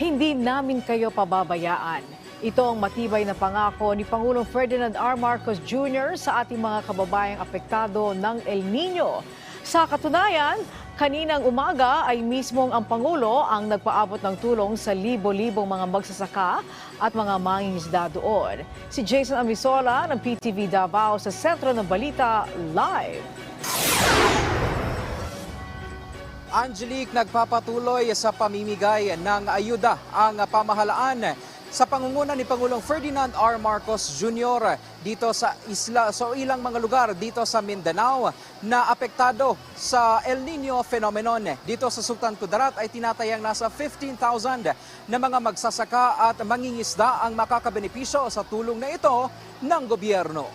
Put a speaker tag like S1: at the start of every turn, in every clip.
S1: hindi namin kayo pababayaan. Ito ang matibay na pangako ni Pangulong Ferdinand R. Marcos Jr. sa ating mga kababayang apektado ng El Nino. Sa katunayan, kaninang umaga ay mismong ang Pangulo ang nagpaabot ng tulong sa libo-libong mga magsasaka at mga mangingisda doon. Si Jason Amisola ng PTV Davao sa Sentro ng Balita Live.
S2: Angelique nagpapatuloy sa pamimigay ng ayuda ang pamahalaan sa pangunguna ni Pangulong Ferdinand R. Marcos Jr. dito sa isla so ilang mga lugar dito sa Mindanao na apektado sa El Nino phenomenon. Dito sa Sultan Kudarat ay tinatayang nasa 15,000 na mga magsasaka at mangingisda ang makakabenepisyo sa tulong na ito ng gobyerno.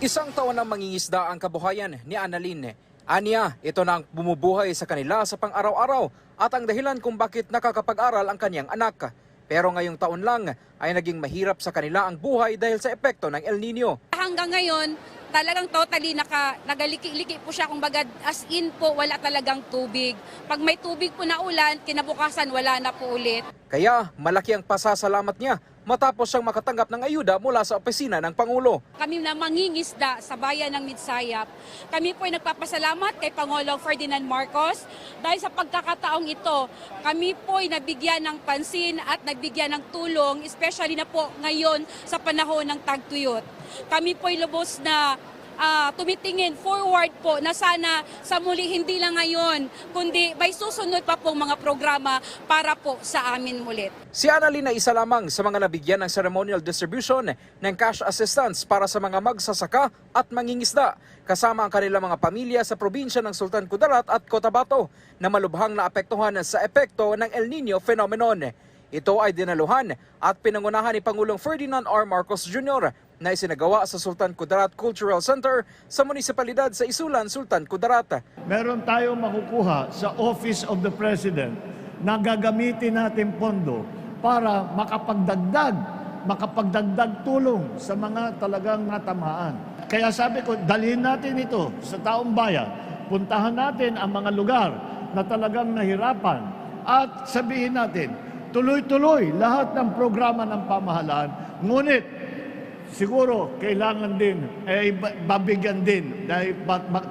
S2: Isang taon ng mangingisda ang kabuhayan ni Annalyn. Anya, ito na ang bumubuhay sa kanila sa pang-araw-araw at ang dahilan kung bakit nakakapag-aral ang kanyang anak. Pero ngayong taon lang ay naging mahirap sa kanila ang buhay dahil sa epekto ng El Nino.
S3: hanggang ngayon, talagang totally naka, nagaliki-liki po siya. Kung baga, as in po, wala talagang tubig. Pag may tubig po na ulan, kinabukasan, wala na po ulit.
S2: Kaya malaki ang pasasalamat niya matapos siyang makatanggap ng ayuda mula sa opisina ng Pangulo.
S3: Kami na mangingisda sa bayan ng Midsayap. Kami po ay nagpapasalamat kay Pangulong Ferdinand Marcos dahil sa pagkakataong ito, kami po ay nabigyan ng pansin at nabigyan ng tulong, especially na po ngayon sa panahon ng tagtuyot. Kami po ay lubos na ah, tumitingin forward po na sana sa muli hindi lang ngayon, kundi may susunod pa pong mga programa para po sa amin mulit.
S2: Si Annalyn ay isa lamang sa mga nabigyan ng ceremonial distribution ng cash assistance para sa mga magsasaka at mangingisda kasama ang kanilang mga pamilya sa probinsya ng Sultan Kudarat at Cotabato na malubhang naapektuhan sa epekto ng El Nino phenomenon. Ito ay dinaluhan at pinangunahan ni Pangulong Ferdinand R. Marcos Jr. na isinagawa sa Sultan Kudarat Cultural Center sa munisipalidad sa Isulan, Sultan Kudarat.
S4: meron tayong makukuha sa Office of the President na gagamitin natin pondo para makapagdagdag, makapagdagdag tulong sa mga talagang natamaan. Kaya sabi ko, dalhin natin ito sa taong bayan. Puntahan natin ang mga lugar na talagang nahirapan at sabihin natin, tuloy-tuloy lahat ng programa ng pamahalaan. Ngunit siguro kailangan din eh ba- babigyan din dahil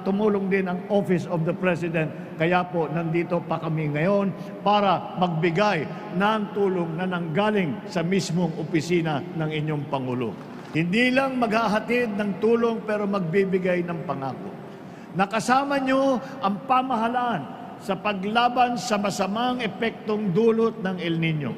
S4: tumulong din ang Office of the President kaya po nandito pa kami ngayon para magbigay ng tulong na nanggaling sa mismong opisina ng inyong Pangulo. Hindi lang maghahatid ng tulong pero magbibigay ng pangako. Nakasama nyo ang pamahalaan sa paglaban sa masamang epektong dulot ng El Nino.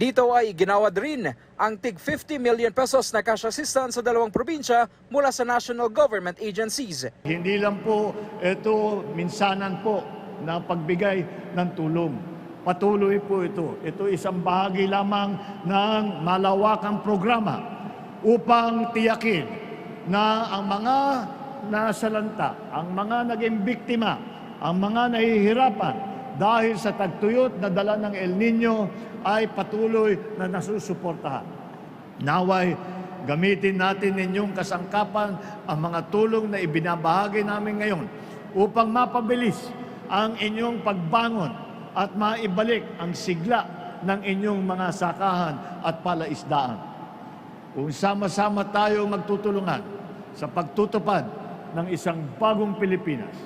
S2: Dito ay ginawad rin ang tig 50 million pesos na cash assistance sa dalawang probinsya mula sa national government agencies.
S4: Hindi lang po ito minsanan po na pagbigay ng tulong. Patuloy po ito. Ito isang bahagi lamang ng malawakang programa upang tiyakin na ang mga nasalanta, ang mga naging biktima, ang mga nahihirapan dahil sa tagtuyot na dala ng El Nino ay patuloy na nasusuportahan. Naway, gamitin natin ninyong kasangkapan ang mga tulong na ibinabahagi namin ngayon upang mapabilis ang inyong pagbangon at maibalik ang sigla ng inyong mga sakahan at palaisdaan. Kung sama-sama tayo magtutulungan sa pagtutupad ng isang bagong Pilipinas,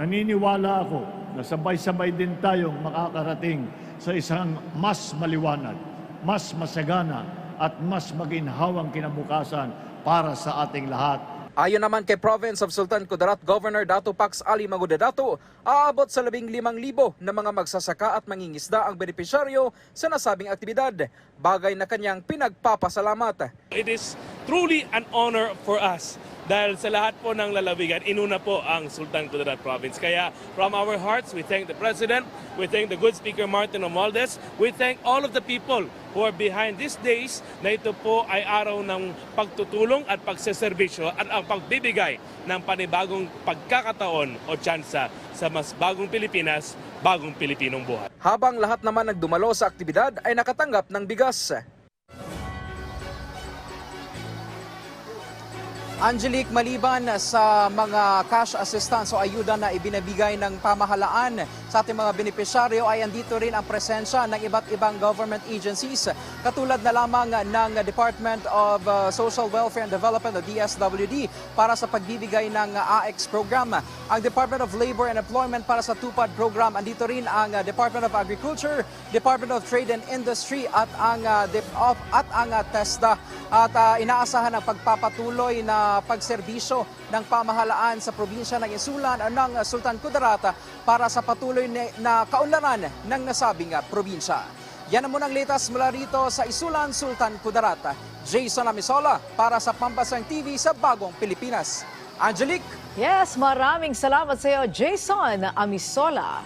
S4: naniniwala ako na sabay-sabay din tayong makakarating sa isang mas maliwanag, mas masagana at mas maginhawang kinabukasan para sa ating lahat
S2: Ayon naman kay Province of Sultan Kudarat Governor Dato Pax Ali Magudadato, aabot sa 15,000 na mga magsasaka at mangingisda ang benepisyaryo sa nasabing aktibidad, bagay na kanyang pinagpapasalamat.
S5: It is truly an honor for us dahil sa lahat po ng lalawigan, inuna po ang Sultan Kudarat Province. Kaya from our hearts, we thank the President, we thank the good speaker Martin Romualdez, we thank all of the people who are behind these days na ito po ay araw ng pagtutulong at pagseserbisyo at ang pagbibigay ng panibagong pagkakataon o tsansa sa mas bagong Pilipinas, bagong Pilipinong buhay.
S2: Habang lahat naman nagdumalo sa aktibidad ay nakatanggap ng bigas. Angelique, maliban sa mga cash assistance o ayuda na ibinabigay ng pamahalaan sa ating mga benepisyaryo ay andito rin ang presensya ng iba't ibang government agencies katulad na lamang ng Department of uh, Social Welfare and Development o DSWD para sa pagbibigay ng AX program. Ang Department of Labor and Employment para sa TUPAD program. Andito rin ang Department of Agriculture, Department of Trade and Industry at ang uh, at ang uh, TESDA. At uh, inaasahan ang pagpapatuloy na pagserbisyo ng pamahalaan sa probinsya ng Isulan o ng Sultan Kudarat para sa patuloy na, na kaunlaran ng nasabing uh, probinsya. Yan ang munang latest mula rito sa Isulan, Sultan Kudarat. Jason Amisola para sa Pampasang TV sa Bagong Pilipinas. Angelique,
S1: Yes, maraming salamat sa iyo, Jason Amisola.